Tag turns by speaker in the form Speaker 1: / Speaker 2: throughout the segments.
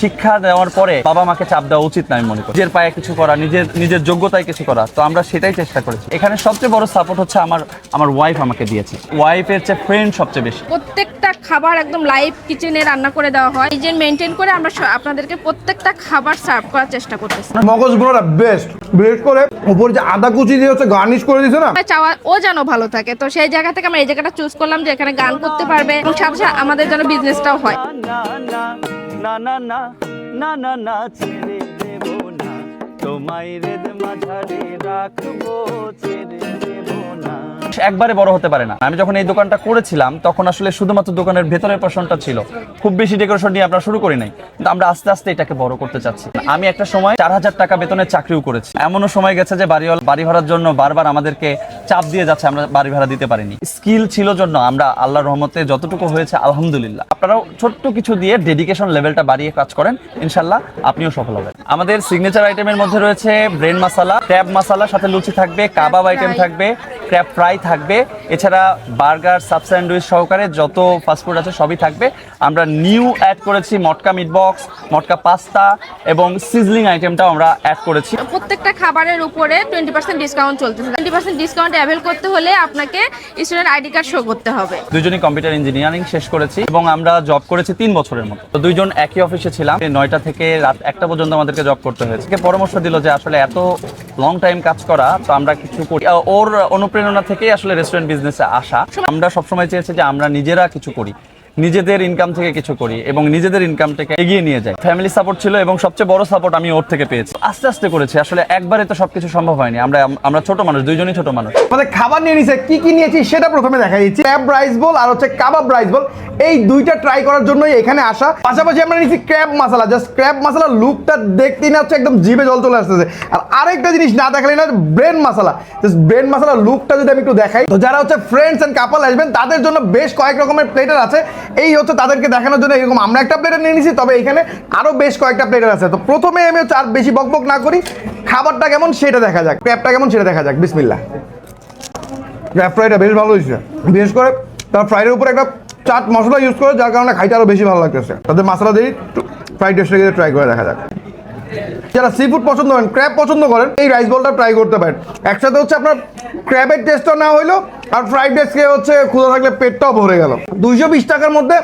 Speaker 1: শিক্ষা দেওয়ার পরে বাবা মাকে চাপ দেওয়া উচিত না আমি মনে করি। নিজের পায়ে কিছু করা নিজের নিজের যোগ্যতায় কিছু করা। তো আমরা সেটাই চেষ্টা করেছি। এখানে সবচেয়ে বড় সাপোর্ট হচ্ছে আমার আমার ওয়াইফ আমাকে দিয়েছে। ওয়াইফের চেয়ে ফ্রেন্ড সবচেয়ে বেশি।
Speaker 2: প্রত্যেকটা খাবার একদম লাইভ কিচেনে রান্না করে দেওয়া হয়। নিজের মেনটেন করে আমরা আপনাদেরকে প্রত্যেকটা খাবার সার্ভ করার চেষ্টা করতেছি।
Speaker 3: মগজ গুঁড়োটা বেস্ট বিশেষ করে উপর যে আদা কুচি দিয়ে হচ্ছে গার্নিশ করে দিছে না?
Speaker 2: চাওয়া ও যেন ভালো থাকে। তো সেই জায়গা থেকে আমরা এই জায়গাটা চুজ করলাম যে এখানে গান করতে পারবে। এবং সাথে সাথে আমাদের যেন বিজনেসটাও হয়।
Speaker 1: না না না না না না ছেড়ে দেবো না। তোমায় রেদ মাঝারে রাখব ছেড়ে একবারে বড় হতে পারে না। আমি যখন এই দোকানটা করেছিলাম, তখন আসলে শুধুমাত্র দোকানের ভেতরের পোর্শনটা ছিল। খুব বেশি ডেকোরেশন নিয়ে আমরা শুরু করি নাই। কিন্তু আমরা আস্তে আস্তে এটাকে বড় করতে চাচ্ছি। আমি একটা সময় চার হাজার টাকা বেতনের চাকরিও করেছি। এমনও সময় গেছে যে বাড়ি বাড়ি ভাড়ার জন্য বারবার আমাদেরকে চাপ দিয়ে যাচ্ছে, আমরা বাড়ি ভাড়া দিতে পারিনি। স্কিল ছিল জন্য আমরা আল্লাহ রহমতে যতটুকু হয়েছে, আলহামদুলিল্লাহ। আপনারাও ছোট্ট কিছু দিয়ে ডেডিকেশন লেভেলটা বাড়িয়ে কাজ করেন। ইনশাল্লাহ আপনিও সফল হবেন। আমাদের সিগনেচার আইটেমের মধ্যে রয়েছে ব্রেন মশালা ট্যাব মশালা সাথে লুচি থাকবে কাবাব আইটেম থাকবে ক্র্যাব ফ্রাই থাকবে। এছাড়া বার্গার সাব স্যান্ডউইচ সহকারে যত ফাস্টফুড আছে সবই থাকবে। আমরা নিউ অ্যাড করেছি মটকা মিট বক্স মটকা পাস্তা এবং সিজলিং আইটেমটাও আমরা অ্যাড করেছি।
Speaker 2: প্রত্যেকটা খাবারের উপরে টোয়েন্টি পার্সেন্ট ডিসকাউন্ট চলতেছে। টোয়েন্টি পার্সেন্ট ডিসকাউন্ট অ্যাভেল করতে হলে আপনাকে স্টুডেন্ট আইডি কার্ড শো করতে হবে।
Speaker 1: দুজনই কম্পিউটার ইঞ্জিনিয়ারিং শেষ করেছি এবং আমরা জব করেছি তিন বছরের মতো। তো দুইজন একই অফিসে ছিলাম। নয়টা থেকে রাত একটা পর্যন্ত আমাদেরকে জব করতে হয়েছে। পরামর্শ দিল যে আসলে এত লং টাইম কাজ করা, তো আমরা কিছু করি। ওর অনুপ্রেরণা থেকেই আসলে রেস্টুরেন্ট বিজনেসে আসা। আমরা সবসময় চেয়েছি যে আমরা নিজেরা কিছু করি। নিজেদের ইনকাম থেকে কিছু করি এবং নিজেদের ইনকামটাকে এগিয়ে নিয়ে যাই। ফ্যামিলি সাপোর্ট ছিল এবং সবচেয়ে বড় সাপোর্ট আমি ওর থেকে পেয়েছি। আস্তে আস্তে করেছি। আসলে একবারে তো সবকিছু সম্ভব হয়নি। আমরা আমরা ছোট মানুষ, দুইজনই ছোট মানুষ।
Speaker 3: আমাদের খাবার নিয়ে নিছে, কি কি নিয়েছি সেটা প্রথমে দেখা দিচ্ছি। ক্র্যাব রাইস বল আর হচ্ছে কাবাব রাইস বল এই দুইটা ট্রাই করার জন্যই এখানে আসা। পাশাপাশি আমরা নিয়েছি crab masala just crab masala লুকটা দেখতেই না হচ্ছে একদম জিভে জল চলে আসতেছে। আর আরেকটা জিনিস না দেখালে না brain masala just brain masala লুকটা যদি আমি একটু দেখাই। তো যারা হচ্ছে ফ্রেন্ডস এন্ড কাপল আসবেন, তাদের জন্য বেশ কয়েক রকমের প্লেটার আছে। এই হচ্ছে তাদেরকে দেখানোর জন্য এরকম আমরা একটা প্লেটার নিয়ে নিয়েছি তবে এখানে আরও বেশ কয়েকটা প্লেটার আছে। তো প্রথমে আমি হচ্ছে আর বেশি বকবক না করি। খাবারটা কেমন সেটা দেখা যাক। ক্র্যাপটা কেমন সেটা দেখা যাক। বিসমিল্লাহ। ক্র্যাপ ফ্রাইটা বেশ ভালো হয়েছে। বিশেষ করে তার ফ্রাইডের উপরে একটা চাট মশলা ইউজ করে যার কারণে খাইতে আরও বেশি ভালো লাগতেছে। তাদের মশলা দিয়ে ফ্রাইড রাইসটাকে ট্রাই করে দেখা যাক। যারা সি ফুড পছন্দ করেন ক্র্যাব পছন্দ করেন, এই রাইস বলটা ট্রাই করতে পারেন। একসাথে হচ্ছে আপনার ক্র্যাবের টেস্টটা না হইল আর ফ্রাইড রাইস খেয়ে হচ্ছে ক্ষুধা থাকলে পেটটাও ভরে গেল। দুইশো বিশ টাকার মধ্যে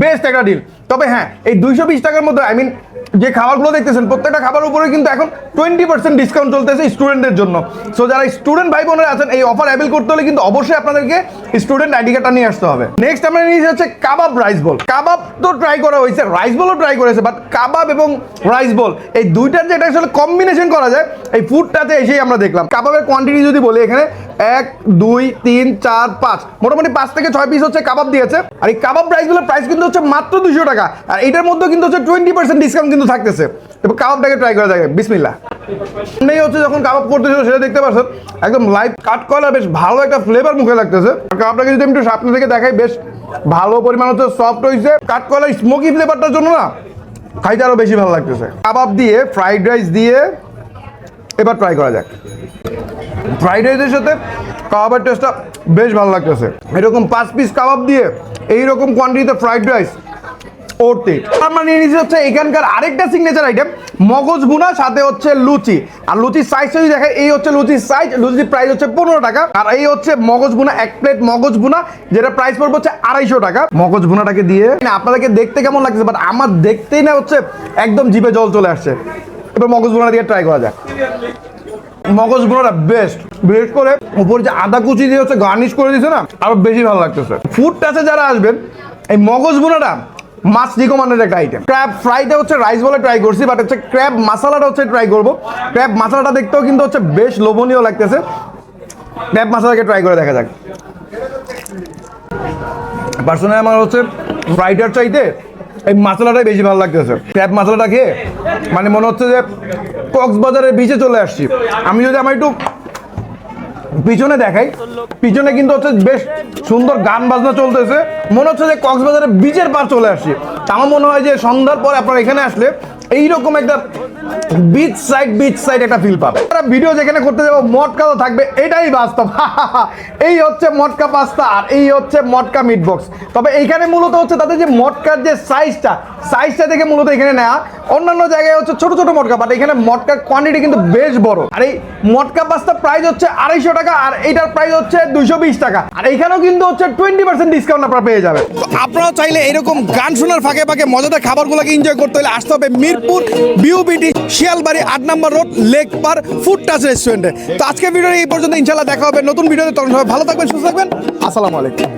Speaker 3: বেস্ট একটা ডিল তবে হ্যাঁ এই দুইশো বিশ টাকার মধ্যে আই মিন যে খাবারগুলো দেখতেছেন, প্রত্যেকটা খাবার উপরে কিন্তু এখন টোয়েন্টি পার্সেন্ট ডিসকাউন্ট চলতেছে স্টুডেন্টদের জন্য। সো যারা স্টুডেন্ট ভাই বোনেরা আছেন, এই অফার অ্যাভেল করতে হলে কিন্তু অবশ্যই আপনাদেরকে স্টুডেন্ট আইডি কার্ডটা নিয়ে আসতে হবে। নেক্সট আমরা নিয়েছি হচ্ছে কাবাব রাইস বল কাবাব তো ট্রাই করা হয়েছে রাইস বলও ট্রাই করেছে বাট কাবাব এবং রাইস বল এই দুইটার যে যেটা আসলে কম্বিনেশন করা যায়, এই ফুডটাতে এসেই আমরা দেখলাম। কাবাবের কোয়ান্টিটি যদি বলি এখানে এক, দুই, তিন, চার, পাঁচ। মোটামুটি পাঁচ থেকে ছয় পিস হচ্ছে কাবাব দিয়েছে। আর এই কাবাব রাইসগুলোর প্রাইস কিন্তু হচ্ছে মাত্র দুশো টাকা। আর এটার মধ্যে কিন্তু হচ্ছে টোয়েন্টি পার্সেন্ট ডিসকাউন্ট কিন্তু থাকতেছে। এবার কাবাবটাকে ট্রাই করা যায় বিসমিল্লা নেই হচ্ছে যখন কাবাব করতেছিল, সেটা দেখতে পাচ্ছেন, একদম লাইভ কাট করা, বেশ ভালো একটা ফ্লেভার মুখে লাগতেছে। আর কাবাবটাকে যদি আমি একটু সামনে থেকে দেখাই, বেশ ভালো পরিমাণ হচ্ছে সফট হয়েছে কাট করা স্মোকি ফ্লেভারটার জন্য না, খাইতে আরও বেশি ভালো লাগতেছে। কাবাব দিয়ে ফ্রাইড রাইস দিয়ে এবার ট্রাই করা যাক। ফ্রাইড রাইসের সাথে কাবাবের টেস্টটা বেশ ভালো লাগতেছে। এরকম পাঁচ পিস কাবাব দিয়ে এইরকম কোয়ান্টিটিতে ফ্রাইড রাইস ওরতে। আমরা নিয়ে নিয়েছি হচ্ছে এখানকার আরেকটা সিগনেচার আইটেম মগজ ভুনা, সাথে হচ্ছে লুচি। আর লুচির সাইজ যদি দেখেন, এই হচ্ছে লুচির সাইজ লুচির প্রাইস হচ্ছে পনেরো টাকা। আর এই হচ্ছে মগজ ভুনা, এক প্লেট মগজ ভুনা, যেটা প্রাইস পড়বে হচ্ছে আড়াইশো টাকা। মগজ ভুনাটাকে দিয়ে আপনাদেরকে দেখতে কেমন লাগছে বাট আমার দেখতেই না হচ্ছে একদম জিভে জল চলে আসছে। এবার মগজ ভুনা দিয়ে ট্রাই করা যাক। মগজ গুঁড়োটা বেস্ট বিশেষ করে উপর যে আদা কুচি দিয়ে হচ্ছে গার্নিশ করে দিয়েছে না, আরও বেশি ভালো লাগতেছে। ফুড টাচে যারা আসবেন, এই মগজ গুঁড়োটা মাছ রিকমান্ডেড একটা আইটেম ক্র্যাব ফ্রাইটা হচ্ছে রাইস বলে ট্রাই করছি বাট হচ্ছে ক্র্যাব মশলাটা হচ্ছে ট্রাই করব। ক্র্যাব মশলাটা দেখতেও কিন্তু হচ্ছে বেশ লোভনীয় লাগতেছে। ক্র্যাব মশলাকে ট্রাই করে দেখা যাক। পার্সোনালি আমার হচ্ছে ফ্রাইডার চাইতে এই মশলাটাই বেশি ভালো লাগতেছে। ক্র্যাব মশলাটা খেয়ে মানে মনে হচ্ছে যে কক্সবাজারের বিচে চলে আসছি। আমি যদি আমার একটু পিছনে দেখাই, পিছনে কিন্তু হচ্ছে বেশ সুন্দর গান বাজনা চলতেছে। মনে হচ্ছে যে কক্সবাজারের বিচের পার চলে আসছি। আমার মনে হয় যে সন্ধ্যার পরে আপনারা এখানে আসলে এইরকম একটা বিচ সাইড বিচ সাইড একটা ফিল পাবে আমরা ভিডিও যেখানে করতে যাব, মটকা তো থাকবে, এটাই বাস্তব। এই হচ্ছে মটকা পাস্তা আর এই হচ্ছে মটকা মিট বক্স তবে এইখানে মূলত হচ্ছে তাদের যে মটকার যে সাইজটা সাইজটা দেখে মূলত এখানে নেওয়া অন্যান্য জায়গায় হচ্ছে ছোট ছোট মটকা বাট এখানে মটকার কোয়ান্টিটি কিন্তু বেশ বড়। আর এই মটকা পাস্তা প্রাইস হচ্ছে আড়াইশো টাকা আর এইটার প্রাইস হচ্ছে দুইশো বিশ টাকা। আর এখানেও কিন্তু হচ্ছে টোয়েন্টি পার্সেন্ট ডিসকাউন্ট আপনারা পেয়ে যাবেন। আপনারাও চাইলে এরকম গান শোনার ফাঁকে ফাঁকে মজাদার খাবারগুলোকে এনজয় করতে হলে আসতে হবে মিরপুর বিউবিটি শিয়ালবাড়ি আট নম্বর রোড লেক পার ফুড টাচ রেস্টুরেন্টে তো আজকে ভিডিও এই পর্যন্ত ইনশাল্লাহ দেখা হবে নতুন ভিডিওতে। তখন সবাই ভালো থাকবেন সুস্থ থাকবেন। আসসালামু আলাইকুম।